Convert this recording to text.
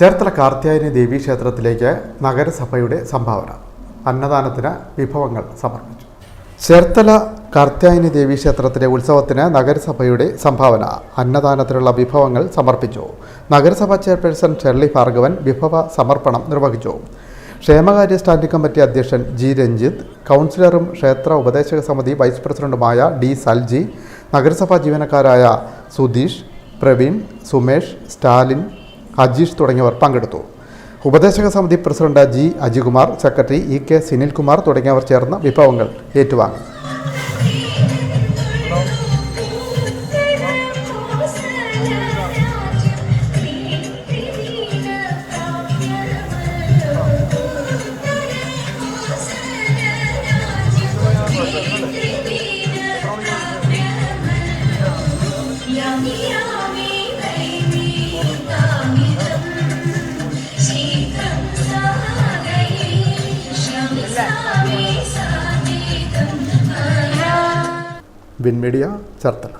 ചേർത്തല കാർത്യായനി ദേവി ക്ഷേത്രത്തിലേക്ക് നഗരസഭയുടെ സംഭാവന. അന്നദാനത്തിന് വിഭവങ്ങൾ സമർപ്പിച്ചു. ചേർത്തല കാർത്യായനി ദേവി ക്ഷേത്രത്തിലെ ഉത്സവത്തിന് നഗരസഭയുടെ സംഭാവന. അന്നദാനത്തിനുള്ള വിഭവങ്ങൾ സമർപ്പിച്ചു. നഗരസഭാ ചെയർപേഴ്സൺ ഷെർലി ഭാർഗവൻ വിഭവ സമർപ്പണം നിർവഹിച്ചു. ക്ഷേമകാര്യ സ്റ്റാൻഡിംഗ് കമ്മിറ്റി അധ്യക്ഷൻ ജി രഞ്ജിത്ത് കൗൺസിലറും ക്ഷേത്ര ഉപദേശക സമിതി വൈസ് പ്രസിഡന്റുമായ ഡി സൽജി നഗരസഭാ ജീവനക്കാരായ സുധീഷ് പ്രവീൺ സുമേഷ് സ്റ്റാലിൻ അജീഷ് തുടങ്ങിയവർ പങ്കെടുത്തു. ഉപദേശക സമിതി president G Ajikumar secretary E K Sunilkumar തുടങ്ങിയവർ ചേർന്ന വിഭവങ്ങൾ ഏറ്റുവാങ്ങി. Yummy, ശമി സാമി സാനിതം മായാ വിൻ മീഡിയ ചേർത്തല.